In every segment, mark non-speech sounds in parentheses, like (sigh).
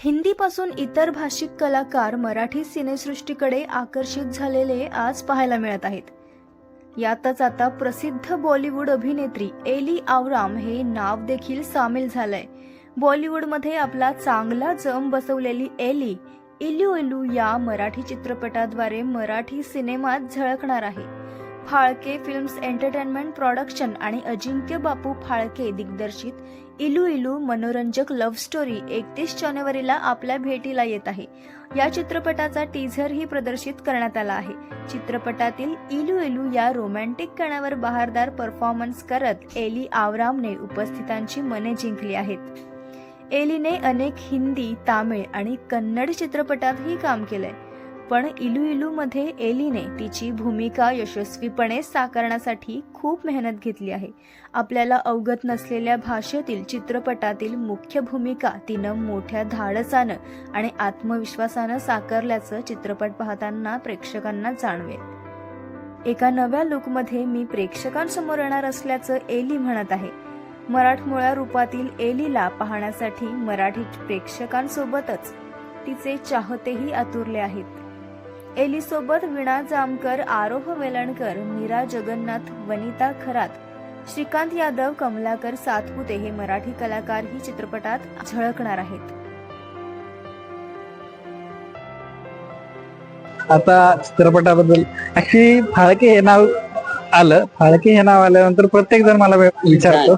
हिंदीपासून इतर भाषिक कलाकार मराठी सिनेसृष्टीकडे आकर्षित झालेले आज पाहायला मिळत आहेत. यातच आता प्रसिद्ध बॉलिवूड अभिनेत्री एली आवराम हे नाव देखील सामील झालंय. बॉलिवूडमध्ये आपला चांगला जम बसवलेली एली इल्यू इलू या मराठी चित्रपटाद्वारे मराठी सिनेमात झळकणार आहे. फाळके फिल्म्स एंटरटेनमेंट प्रॉडक्शन आणि अजिंक्य बापू फाळके दिग्दर्शित इलू इलू मनोरंजक लव्ह स्टोरी एकतीस जानेवारीला आपल्या भेटीला येत आहे. या चित्रपटाचा टीझरही प्रदर्शित करण्यात आला आहे. चित्रपटातील इलू इलू या रोमॅन्टिक कणावर बहारदार परफॉर्मन्स करत एली आवरामने उपस्थितांची मने जिंकली आहेत. एलीने अनेक हिंदी तामिळ आणि कन्नड चित्रपटातही काम केलंय. पण इलू इलू मध्ये एलीने तिची भूमिका यशस्वीपणे साकारण्यासाठी खूप मेहनत घेतली आहे. आपल्याला अवगत नसलेल्या भाषेतील चित्रपटातील मुख्य भूमिका तिनं मोठ्या धाडसानं आणि आत्मविश्वासानं साकारल्याचं चित्रपट पाहताना प्रेक्षकांना जाणवेल. एका नव्या लुकमध्ये मी प्रेक्षकांसमोर येणार असल्याचं एली म्हणत आहे. मराठमोळ्या रूपातील एलीला पाहण्यासाठी मराठी प्रेक्षकांसोबतच तिचे चाहतेही आतुरले आहेत. एलीसोबत विणा जामकर आरोह वेलणकर मीरा जगन्नाथ वनिता खरात श्रीकांत यादव कमलाकर सातपुते हे मराठी कलाकार ही चित्रपटात झळकणार आहेत. आता चित्रपटाबद्दल ऍक्च्युली फाळके हे नाव आलं. फाळके हे नाव आल्यानंतर प्रत्येक जण मला विचारतो.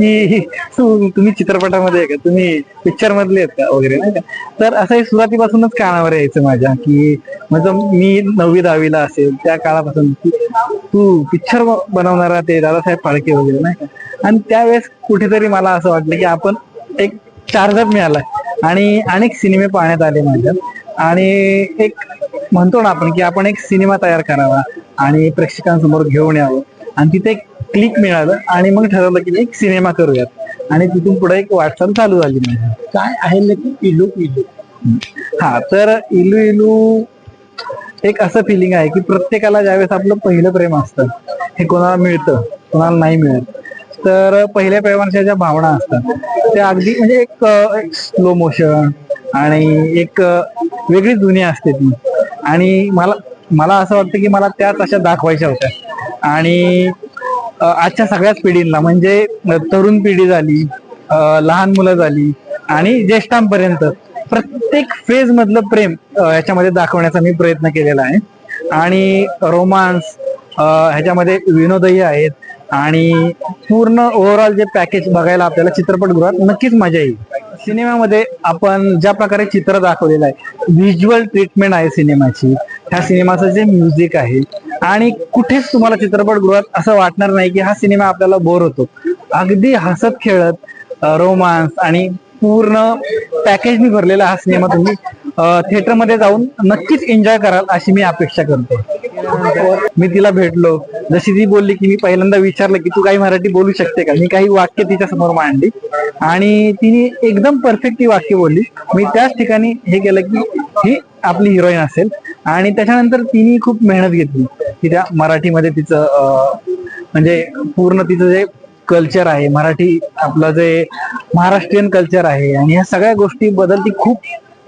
की तुम्ही चित्रपटामध्ये आहे का? तुम्ही पिक्चर मधले आहेत का वगैरे नाही का? तर असं हे सुरुवातीपासूनच कानावर यायचं माझ्या की म्हणजे मी नववी दहावीला असेल त्या काळापासून तू पिक्चर बनवणारा ते दादासाहेब फाळके वगैरे नाही का? आणि त्यावेळेस कुठेतरी मला असं वाटलं की आपण एक चार्जर मिळाला आणि अनेक सिनेमे पाहण्यात आले माझ्यात. आणि एक म्हणतो ना आपण की आपण एक सिनेमा तयार करावा आणि प्रेक्षकांसमोर घेऊन यावं. आणि तिथे एक क्लिक मिळालं आणि मग ठरवलं की एक सिनेमा करूयात. आणि तिथून पुढे एक वाटचाल चालू झाली माझी. काय आहे नक्की इलू इलू. हा तर इलू इलू एक असं फिलिंग आहे की प्रत्येकाला ज्यावेळेस आपलं पहिलं प्रेम असतं हे कोणाला मिळतं कोणाला नाही मिळत तर पहिल्या प्रेमाच्या ज्या भावना असतात त्या अगदी म्हणजे एक स्लो मोशन आणि एक वेगळी दुनिया असते ती. आणि मला मला असं वाटतं की मला त्या तशा दाखवायच्या होत्या. आणि आजच्या सगळ्याच पिढींना म्हणजे तरुण पिढी झाली लहान मुलं झाली आणि ज्येष्ठांपर्यंत प्रत्येक फेज मधलं प्रेम ह्याच्यामध्ये दाखवण्याचा मी प्रयत्न केलेला आहे. आणि रोमांस ह्याच्यामध्ये विनोदही आहेत आणि पूर्ण ओव्हरऑल जे पॅकेज बघायला आपल्याला चित्रपटगृहात नक्कीच मजा येईल. सिनेमामध्ये आपण ज्या प्रकारे चित्र दाखवलेलं आहे व्हिज्युअल ट्रीटमेंट आहे सिनेमाची. ह्या सिनेमाचं जे म्युझिक आहे आणि कुठेच तुम्हाला चित्रपटगृहात असं वाटणार नाही की हा सिनेमा आपल्याला बोर होतो. अगदी हसत खेळत रोमांस आणि पूर्ण पॅकेजनी भरलेला हा सिनेमा तुम्ही थिएटरमध्ये जाऊन नक्कीच एन्जॉय कराल अशी मी अपेक्षा करतो. मी तिला भेटलो. जशी ती बोलली की मी पहिल्यांदा विचारलं की तू काही मराठी बोलू शकते का? मी काही वाक्य तिच्या समोर मांडली. आणि तिने एकदम परफेक्ट ती वाक्य बोलली. मी त्याच ठिकाणी हे केलं की ही आपली हिरोईन असेल. आणि त्याच्यानंतर तिने खूप मेहनत घेतली. की त्या मराठीमध्ये तिचं म्हणजे पूर्ण तिचं जे कल्चर आहे मराठी आपलं जे महाराष्ट्रीयन कल्चर आहे आणि ह्या सगळ्या गोष्टी बदल ती खूप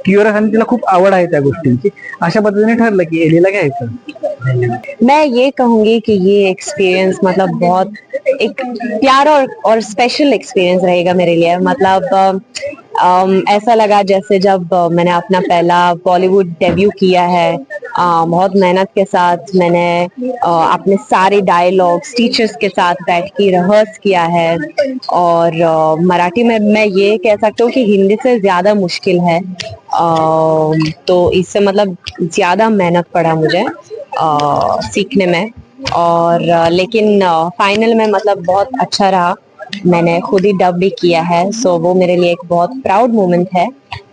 क्युरियस आणि तिला खूप आवड आहे त्या गोष्टींची. अशा पद्धतीने ठरलं की एलीला घ्यायचं. मैं ये कहूँगी कि ये एक्सपीरियंस मतलब बहुत एक प्यारा और, और स्पेशल एक्सपीरियंस रहेगा मेरे लिए। मतलब अ, ऐसा लगा जैसे जब मैंने अपना पहला बॉलीवुड डेब्यू किया है। बहुत मेहनत के साथ मैंने अ, अपने सारे डायलॉग्स टीचर्स के साथ बैठ के रिहर्स किया है। और मराठी में मैं ये कह सकती हूँ कि हिंदी से ज़्यादा मुश्किल है। तो इससे मतलब ज़्यादा मेहनत पड़ा मुझे सीखने में। और लेकिन फाइनल में मतलब बहुत अच्छा रहा। मैंने खुद ही डब भी किया है सो वो मेरे लिए एक बहुत प्राउड मोमेंट है।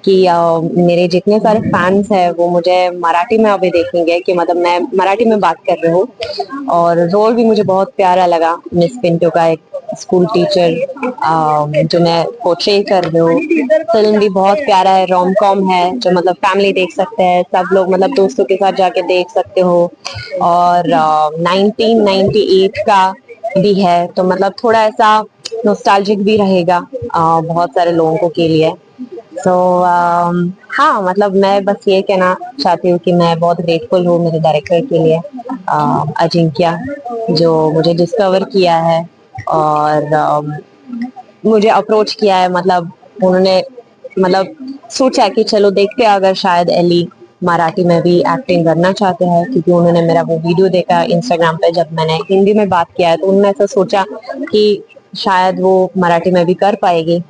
कि मेरे जितने सारे फैंस हैं, वो मुझे मराठी में अभी देखेंगे कि मतलब मैं मराठी में बात कर रही हूँ। और रोल भी मुझे बहुत प्यारा लगा। मिस पिंटू का एक स्कूल टीचर जो मैं पोर्ट्रे कर रही हूँ। फ़िल्म भी बहुत प्यारा है रोम कॉम है, जो मतलब फैमिली देख सकते हैं। सब लोग मतलब दोस्तों के साथ जाके देख सकते हो। और नाइनटीन का भी है तो मतलब थोड़ा ऐसा नोस्टैल्जिक भी रहेगा बहुत सारे लोगों के लिए। सो हाँ मतलब मैं बस ये कहना चाहती हूँ कि मैं बहुत ग्रेटफुल हूँ मेरे डायरेक्टर के लिए uh, अजिंक्या जो मुझे डिस्कवर किया है और um, मुझे अप्रोच किया है। मतलब उन्होंने मतलब सोचा कि चलो देखते अगर शायद एली मराठी में भी एक्टिंग करना चाहते हैं क्योंकि उन्होंने मेरा वो वीडियो देखा इंस्टाग्राम पे जब मैंने हिंदी में बात किया है तो उन्होंने ऐसा सोचा कि शायद वो मराठी में भी कर पाएगी।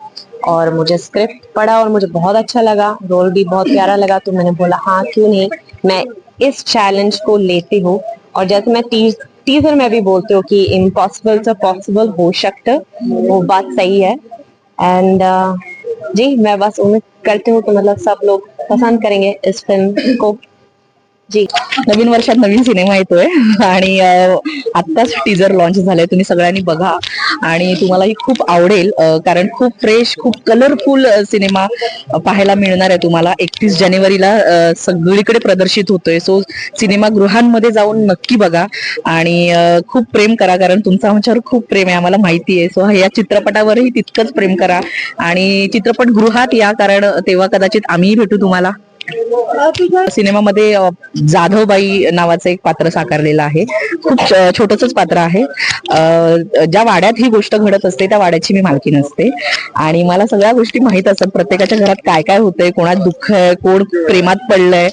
और मुझे स्क्रिप्ट पढ़ा और मुझे बहुत अच्छा लगा। रोल भी बहुत प्यारा लगा तो मैंने बोला हाँ क्यों नहीं? मैं इस चैलेंज को लेती हूँ। और जैसे मैं टीज टीजर में भी बोलती हूँ कि इम्पॉसिबल से पॉसिबल हो सकता वो बात सही है। एंड uh, जी मैं बस उम्मीद करती हूँ कि मतलब सब लोग पसंद करेंगे इस फ़िल्म को। जी नवीन वर्षात नवीन सिनेमा येतोय. आणि आत्ताच टीजर लॉन्च झालाय. तुम्ही सगळ्यांनी बघा. आणि तुम्हालाही खूप आवडेल कारण खूप फ्रेश खूप कलरफुल सिनेमा पाहायला मिळणार आहे तुम्हाला. एकतीस जानेवारीला सगळीकडे प्रदर्शित होतोय. सो सिनेमागृहांमध्ये जाऊन नक्की बघा. आणि खूप प्रेम करा कारण तुमचं आमच्यावर खूप प्रेम आहे. आम्हाला माहिती आहे. सो या चित्रपटावरही तितकंच प्रेम करा. आणि चित्रपट गृहात या कारण तेव्हा कदाचित आम्हीही भेटू तुम्हाला. सिनेमामध्ये जाधवबाई नावाचं एक पात्र साकारलेलं आहे. खूप छोटसच पात्र आहे. ज्या वाड्यात ही गोष्ट घडत असते त्या वाड्याची मी मालकी नसते आणि मला सगळ्या गोष्टी माहीत असतात. प्रत्येकाच्या घरात काय काय होतंय कोणात दुःख आहे कोण प्रेमात पडलंय.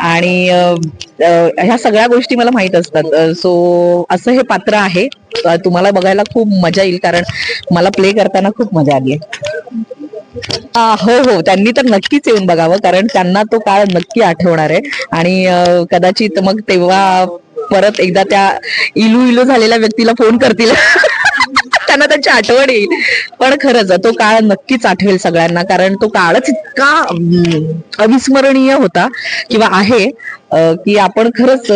आणि ह्या सगळ्या गोष्टी मला माहीत असतात. सो असं हे पात्र आहे. तुम्हाला बघायला खूप मजा येईल कारण मला प्ले करताना खूप मजा आली आहे. हो हो. त्यांनी तर नक्कीच येऊन बघावं कारण त्यांना तो काळ नक्की आठवणार आहे. आणि कदाचित मग तेव्हा परत एकदा त्या इलू इलू झालेल्या व्यक्तीला फोन करतील. (laughs) त्यांना त्यांची आठवण येईल. पण खरंच तो काळ नक्कीच आठवेल सगळ्यांना कारण तो काळच इतका अविस्मरणीय होता किंवा आहे की आपण खरंच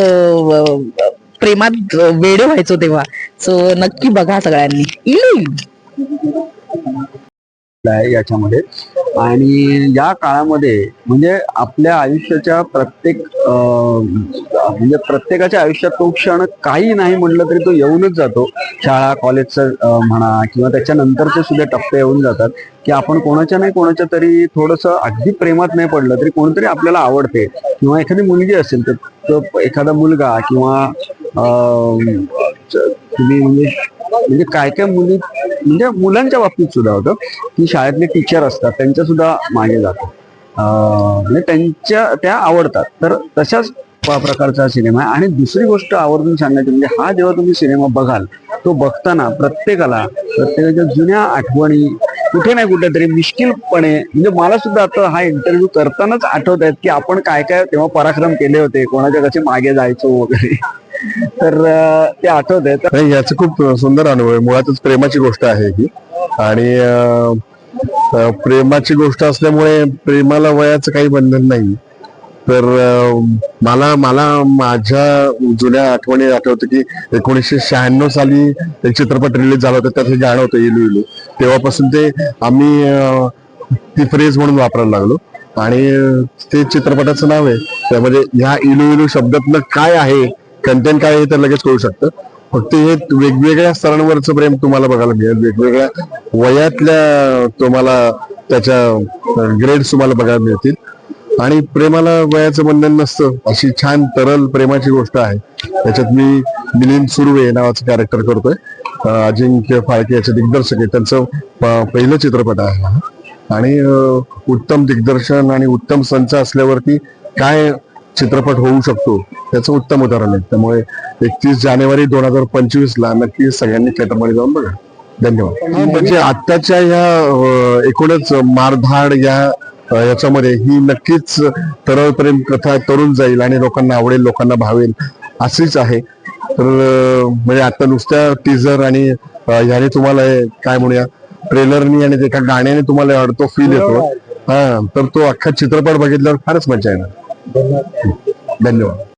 प्रेमात वेडे व्हायचो तेव्हा. सो नक्की बघा सगळ्यांनी. इलू इलू आहे याच्यामध्ये. आणि या काळामध्ये म्हणजे आपल्या आयुष्याच्या प्रत्येक म्हणजे प्रत्येकाच्या आयुष्यात तो क्षण काही नाही म्हटलं तरी तो येऊनच जातो. शाळा कॉलेजचं म्हणा किंवा त्याच्यानंतरचे सुद्धा टप्पे येऊन जातात की आपण कोणाच्या नाही कोणाच्या तरी थोडस अगदी प्रेमात नाही पडलं तरी कोणतरी आपल्याला आवडते. किंवा एखादी मुलगी असेल तर तो एखादा मुलगा किंवा तुम्ही म्हणजे म्हणजे काय काय मुली म्हणजे मुलांच्या बाबतीत सुद्धा होतं. की शाळेतले टीचर असतात त्यांच्या सुद्धा मागे जातात. म्हणजे त्यांच्या त्या आवडतात. तर तशाच प्रकारचा सिनेमा आहे. आणि दुसरी गोष्ट आवर्जून सांगायची म्हणजे हा जेव्हा तुम्ही सिनेमा बघाल तो बघताना प्रत्येकाला प्रत्येकाच्या जुन्या आठवणी कुठे नाही कुठेतरी मिश्किलपणे म्हणजे मला सुद्धा आता हा इंटरव्ह्यू करतानाच आठवत आहेत की आपण काय काय तेव्हा पराक्रम केले होते कोणाच्या कसे मागे जायचो वगैरे. तर ते आठवत आहेत. नाही याचं खूप सुंदर अनुभव आहे. मुळातच प्रेमाची गोष्ट आहे ही. आणि प्रेमाची गोष्ट असल्यामुळे प्रेमाला वयाचं काही बंधन नाही. तर मला मला माझ्या जुन्या आठवणी आठवतं की एकोणीसशे शहाण्णव साली एक चित्रपट रिलीज झाला होता. त्यात हे गाणं होतं इलू इलू. तेव्हापासून ते आम्ही ती फ्रेज म्हणून वापरायला लागलो. आणि ते चित्रपटाचं नाव आहे. त्यामध्ये ह्या इलू इलू शब्दातलं काय आहे कंटेंट काय आहे तर लगेच कळू शकतं. फक्त हे वेगवेगळ्या स्तरांवरचं प्रेम तुम्हाला बघायला मिळेल. वेगवेगळ्या वयातल्या तुम्हाला त्याच्या ग्रेड्स तुम्हाला बघायला मिळतील. आणि प्रेमाला वयाचं बंधन नसतं. अशी छान तरल प्रेमाची गोष्ट आहे. त्याच्यात मी मिलिंद सुर्वे नावाचं कॅरेक्टर करतोय. अजिंक्य फाळके याचे दिग्दर्शक आहे त्यांचं प- पहिलं चित्रपट आहे. हा. आणि उत्तम दिग्दर्शन आणि उत्तम संच असल्यावरती काय चित्रपट होऊ शकतो त्याचं उत्तम उदाहरण आहे. त्यामुळे एकतीस जानेवारी दोन हजार पंचवीस ला नक्की सगळ्यांनी थिएटरमध्ये जाऊन बघा. धन्यवाद. म्हणजे आत्ताच्या ह्या अं, एकूणच मारधाड या याच्यामध्ये ही नक्कीच तरळ प्रेम कथा तरुण जाईल आणि लोकांना आवडेल लोकांना भावेल अशीच आहे. तर म्हणजे आता नुसत्या टीजर आणि ह्याने तुम्हाला काय म्हणूया ट्रेलरनी आणि एका गाण्याने तुम्हाला तो फील येतो. हा तर तो अख्खा चित्रपट बघितल्यावर फारच मजा येणार. धन्यवाद.